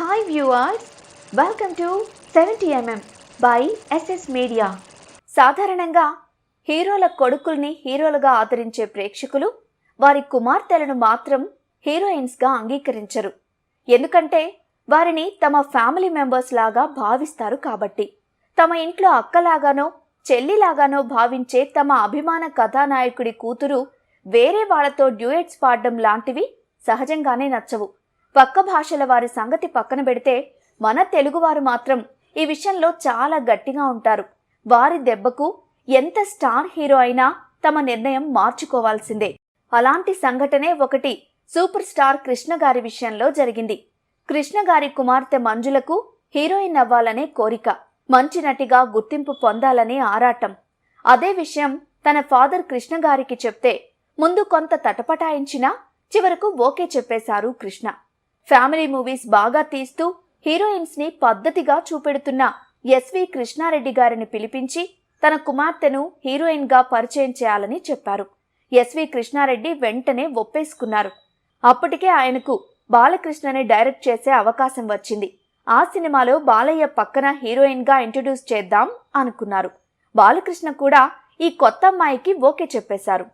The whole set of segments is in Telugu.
Hi viewers welcome to seventy MM by SS media సాధారణంగా హీరోల కొడుకుల్ని హీరోలుగా ఆదరించే ప్రేక్షకులు వారి కుమార్తెలను మాత్రం హీరోయిన్స్గా అంగీకరించరు. ఎందుకంటే వారిని తమ ఫ్యామిలీ మెంబర్స్ లాగా భావిస్తారు కాబట్టి. తమ ఇంట్లో అక్కలాగానో చెల్లిలాగానో భావించే తమ అభిమాన కథానాయకుడి కూతురు వేరే వాళ్ళతో డ్యూయెట్స్ పాడడం లాంటివి సహజంగానే నచ్చవు. పక్క భాషల వారి సంగతి పక్కన పెడితే మన తెలుగువారు మాత్రం ఈ విషయంలో చాలా గట్టిగా ఉంటారు. వారి దెబ్బకు ఎంత స్టార్ హీరో అయినా తమ నిర్ణయం మార్చుకోవాల్సిందే. అలాంటి సంఘటనే ఒకటి సూపర్ స్టార్ కృష్ణ గారి విషయంలో జరిగింది. కృష్ణ గారి కుమార్తె మంజులకు హీరోయిన్ అవ్వాలనే కోరిక మంచి నటిగా గుర్తింపు పొందాలనే ఆరాటం. అదే విషయం తన ఫాదర్ కృష్ణ గారికి చెప్తే ముందు కొంత తటపటాయించినా చివరకు ఓకే చెప్పేశారు కృష్ణ. ఫ్యామిలీ మూవీస్ బాగా తీస్తూ హీరోయిన్స్ని పద్ధతిగా చూపెడుతున్న ఎస్వి కృష్ణారెడ్డి గారిని పిలిపించి తన కుమార్తెను హీరోయిన్గా పరిచయం చేయాలని చెప్పారు. ఎస్వి కృష్ణారెడ్డి వెంటనే ఒప్పేసుకున్నారు. అప్పటికే ఆయనకు బాలకృష్ణని డైరెక్ట్ చేసే అవకాశం వచ్చింది. ఆ సినిమాలో బాలయ్య పక్కన హీరోయిన్గా ఇంట్రడ్యూస్ చేద్దాం అనుకున్నారు. బాలకృష్ణ కూడా ఈ కొత్త అమ్మాయికి ఓకే చెప్పేశారు.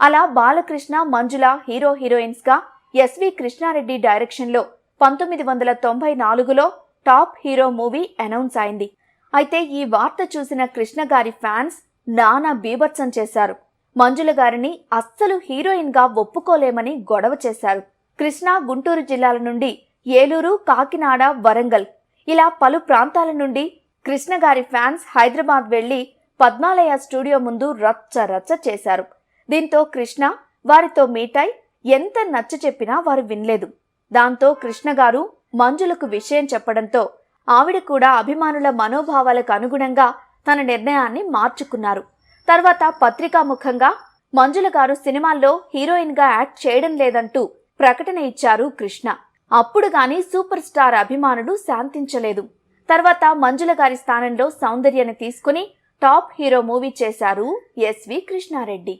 అలా బాలకృష్ణ మంజుల హీరో హీరోయిన్స్గా ఎస్వి కృష్ణారెడ్డి డైరెక్షన్లో పంతొమ్మిది వందల తొంభై నాలుగులో టాప్ హీరో మూవీ అనౌన్స్ అయింది. అయితే ఈ వార్త చూసిన కృష్ణ గారి ఫ్యాన్స్ నానా బీభత్సం చేశారు. మంజుల గారిని అస్సలు హీరోయిన్గా ఒప్పుకోలేమని గొడవ చేశారు. కృష్ణా గుంటూరు జిల్లాల నుండి ఏలూరు కాకినాడ వరంగల్ ఇలా పలు ప్రాంతాల నుండి కృష్ణ గారి ఫ్యాన్స్ హైదరాబాద్ వెళ్ళి పద్మాలయ స్టూడియో ముందు రచ్చ రచ్చ చేశారు. దీంతో కృష్ణ వారితో మీటై ఎంత నచ్చ చెప్పినా వారు వినలేదు. దాంతో కృష్ణ గారు మంజులకు విషయం చెప్పడంతో ఆవిడ కూడా అభిమానుల మనోభావాలకు అనుగుణంగా తన నిర్ణయాన్ని మార్చుకున్నారు. తర్వాత పత్రికాముఖంగా మంజుల గారు సినిమాల్లో హీరోయిన్గా యాక్ట్ చేయడం లేదంటూ ప్రకటన ఇచ్చారు కృష్ణ. అప్పుడు గాని సూపర్ స్టార్ అభిమానులు శాంతించలేదు. తర్వాత మంజుల గారి స్థానంలో సౌందర్యని తీసుకుని టాప్ హీరో మూవీ చేశారు ఎస్వి కృష్ణారెడ్డి.